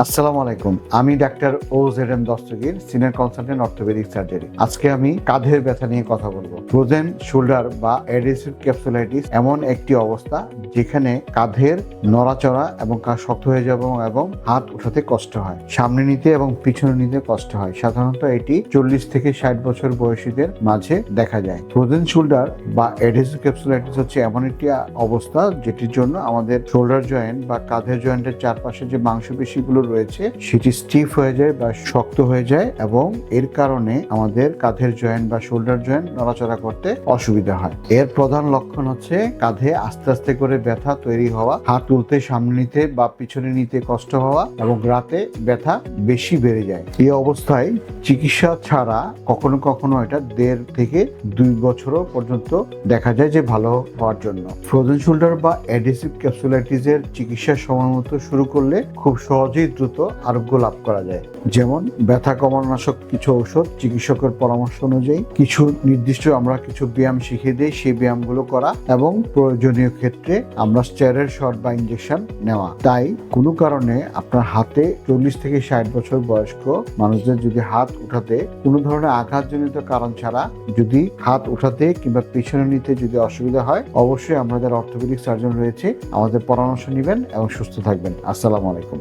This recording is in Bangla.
আসসালামু আলাইকুম। আমি doctor O Z M Dastagir senior consultant orthopaedic surgery আজকে আমি কাঁধের ব্যথা নিয়ে কথা বলব। ফ্রোজেন শোল্ডার বা অ্যাডহেসিভ ক্যাপসুলাইটিস এমন একটি অবস্থা যেখানে কাঁধের নড়াচড়া এবং কাঁধ শক্ত হয়ে যাবে এবং হাত উঠাতে কষ্ট হয়। সামনে নিতে এবং পিছনে নিতে কষ্ট হয়। সাধারণত এটি চল্লিশ থেকে ষাট বছর বয়সীদের মাঝে দেখা যায়। ফ্রোজেন শোল্ডার বা অ্যাডহেসিভ ক্যাপসুলাইটিস হচ্ছে এমন একটি অবস্থা যেটির জন্য আমাদের শোল্ডার জয়েন্ট বা কাঁধের জয়েন্টের চারপাশে যে মাংসপেশিগুলো রয়েছে, সেটি স্টিফ হয়ে যায় বা শক্ত হয়ে যায় এবং এর কারণে আমাদের কাঁধের জয়েন্ট বা শোল্ডার জয়েন্ট নড়াচড়া করতে অসুবিধা হয়। এর প্রধান লক্ষণ হচ্ছে কাঁধে আস্তে আস্তে করে ব্যথা তৈরি হওয়া, হাত তুলতে সামনে নিতে বা পিছনে নিতে কষ্ট হওয়া এবং রাতে ব্যথা বেশি বেড়ে যায়। এই অবস্থায় চিকিৎসা ছাড়া কখনো কখনো এটা দেড় থেকে দুই বছরও পর্যন্ত দেখা যায় যে ভালো হওয়ার জন্য। ফ্রোজেন শোল্ডার বা অ্যাডহেসিভ ক্যাপসুলাইটিসের চিকিৎসা সময় মতো শুরু করলে খুব সহজেই দ্রুত আরোগ্য লাভ করা যায়। যেমন, ব্যথা কমানাশক কিছু ঔষধ চিকিৎসকের পরামর্শ অনুযায়ী কিছু নির্দিষ্ট আমরা কিছু ব্যায়াম শিখিয়ে দিই, সেই ব্যায়ামগুলো করা এবং প্রয়োজনীয় ক্ষেত্রে আমরা স্টেরয়েড শট বা ইনজেকশন নেওয়া। তাই, কোনো কারণে আপনার হাতে চল্লিশ থেকে ষাট বছর বয়স্ক মানুষদের যদি হাত উঠাতে কোনো ধরনের আঘাতজনিত কারণ ছাড়া যদি হাত উঠাতে কিংবা পিছনে নিতে যদি অসুবিধা হয়, অবশ্যই আমাদের অর্থোপেডিক সার্জন রয়েছে, আমাদের পরামর্শ নেবেন এবং সুস্থ থাকবেন। আসসালামু আলাইকুম।